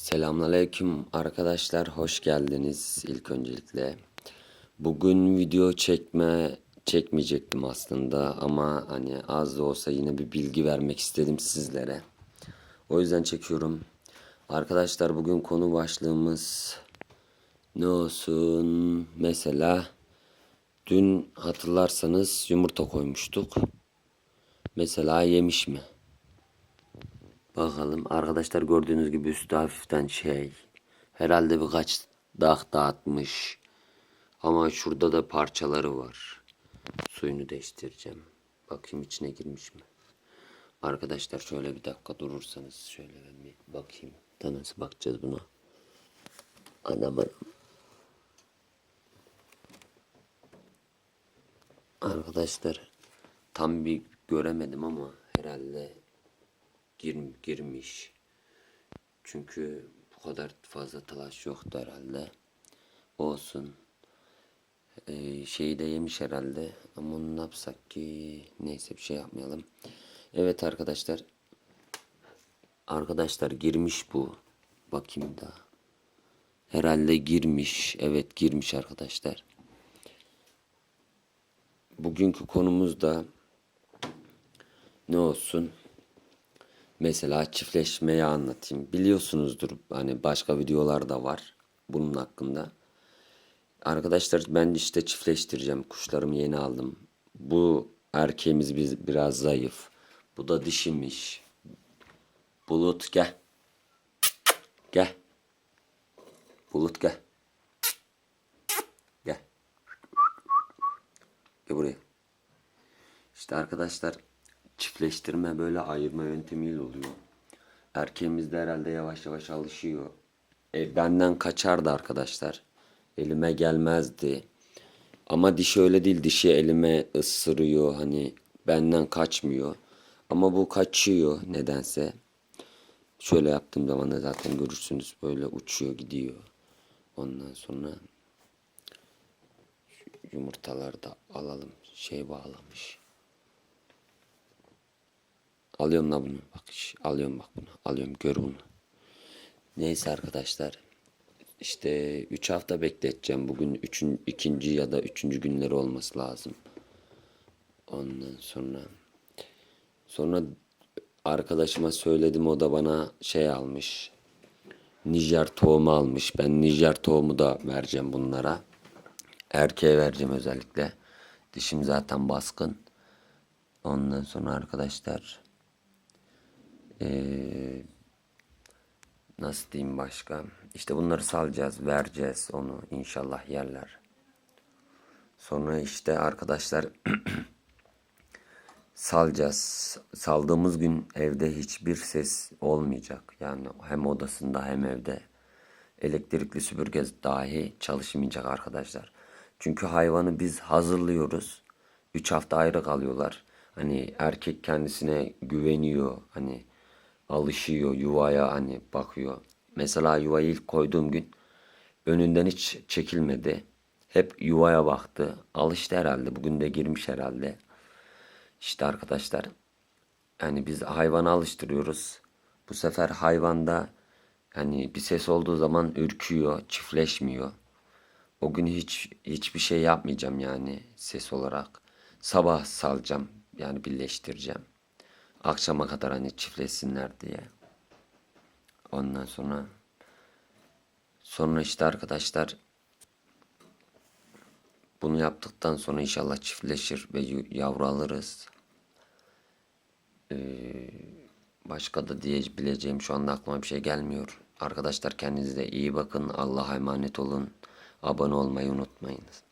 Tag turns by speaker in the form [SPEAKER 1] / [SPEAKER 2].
[SPEAKER 1] Selamünaleyküm arkadaşlar hoş geldiniz ilk öncelikle. Bugün video çekme çekmeyecektim aslında ama hani az da olsa yine bir bilgi vermek istedim sizlere. O yüzden çekiyorum. Arkadaşlar bugün konu başlığımız ne olsun? Mesela dün hatırlarsanız yumurta koymuştuk. Mesela yemiş mi? Bakalım arkadaşlar gördüğünüz gibi üstü hafiften şey. Herhalde birkaç dağ dağıtmış. Ama şurada da parçaları var. Suyunu değiştireceğim. Bakayım içine girmiş mi? Arkadaşlar şöyle bir dakika durursanız şöyle ben bir bakayım. Da nasıl bakacağız buna? Anam. Arkadaşlar tam bir göremedim ama herhalde gir, girmiş. Çünkü bu kadar fazla talaş yoktu herhalde. Olsun. Ee, şeyi de yemiş herhalde. Ama onu ne yapsak ki? Neyse bir şey yapmayalım. Evet arkadaşlar. Arkadaşlar girmiş bu. Bakayım da. Herhalde girmiş. Evet girmiş arkadaşlar. Bugünkü konumuz da ne olsun? Mesela çiftleşmeyi anlatayım. Biliyorsunuzdur hani başka videolar da var bunun hakkında. Arkadaşlar ben işte çiftleştireceğim. Kuşlarımı yeni aldım. Bu erkeğimiz biz biraz zayıf. Bu da dişimiş. Bulut gel. Gel. Bulut gel. Gel. Gel buraya. İşte arkadaşlar çiftleştirme böyle ayırma yöntemiyle oluyor. Erkeğimiz de herhalde yavaş yavaş alışıyor. E, benden kaçardı arkadaşlar. Elime gelmezdi. Ama dişi öyle değil. Dişi elime ısırıyor. Hani benden kaçmıyor. Ama bu kaçıyor nedense. Şöyle yaptığım zaman da zaten görürsünüz böyle uçuyor gidiyor. Ondan sonra yumurtaları da alalım. Şey bağlamış. Alıyorum la bunu. Bak alıyorum bak bunu. Alıyorum gör bunu. Neyse arkadaşlar. İşte 3 hafta bekleteceğim. Bugün üçün, ikinci ya da üçüncü günleri olması lazım. Ondan sonra sonra arkadaşıma söyledim o da bana şey almış. Nijer tohumu almış. Ben Nijer tohumu da vereceğim bunlara. Erkeğe vereceğim özellikle. Dişim zaten baskın. Ondan sonra arkadaşlar ee, nasıl diyeyim başka? İşte bunları salacağız, vereceğiz onu inşallah yerler. Sonra işte arkadaşlar salacağız. Saldığımız gün evde hiçbir ses olmayacak. Yani hem odasında hem evde elektrikli süpürge dahi çalışmayacak arkadaşlar. Çünkü hayvanı biz hazırlıyoruz. 3 hafta ayrı kalıyorlar. Hani erkek kendisine güveniyor. Hani alışıyor yuvaya hani bakıyor. Mesela yuvayı ilk koyduğum gün önünden hiç çekilmedi. Hep yuvaya baktı. Alıştı herhalde. Bugün de girmiş herhalde. İşte arkadaşlar yani biz hayvanı alıştırıyoruz. Bu sefer hayvanda hani bir ses olduğu zaman ürküyor, çiftleşmiyor. O gün hiç hiçbir şey yapmayacağım yani ses olarak. Sabah salacağım yani birleştireceğim. Akşama kadar hani çiftleşsinler diye. Ondan sonra sonra işte arkadaşlar bunu yaptıktan sonra inşallah çiftleşir ve yavru alırız. Ee, başka da diyebileceğim şu anda aklıma bir şey gelmiyor. Arkadaşlar kendinize iyi bakın. Allah'a emanet olun. Abone olmayı unutmayınız.